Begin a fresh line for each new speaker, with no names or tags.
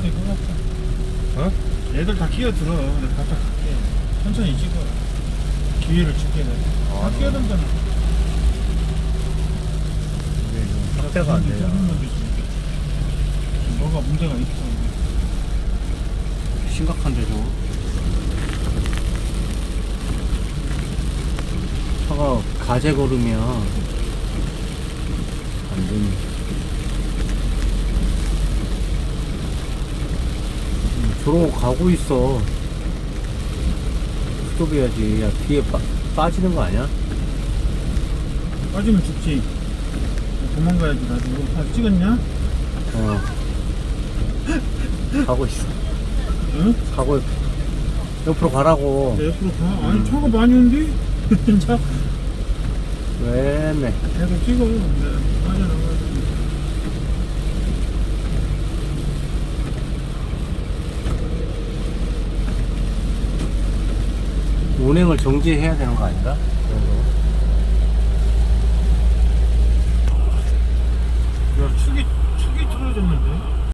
될것 같아.
어?
애들 다 끼어들어. 내가 갔다 갈게. 천천히 찍어. 기회를 줄게 내가. 다
아,
끼어들잖아.
이게 좀 확대가 안 돼요.
뭐가 문제가 있어.
심각한데 저 차가 가제 걸으면 안 음, 저러고 가고 있어 스톱해야지 야 뒤에 빠, 빠지는 거 아니야?
빠지면 죽지. 도망가야지 나중에. 다 찍었냐?
어 가고 있어
응?
가고 옆으로 가라고
내 옆으로 가. 아니 차가 많이 온대. 차
왜네
계속 찍어. 내가 빠져나가
운행을 정지해야 되는 거 아닌가? 그 정도?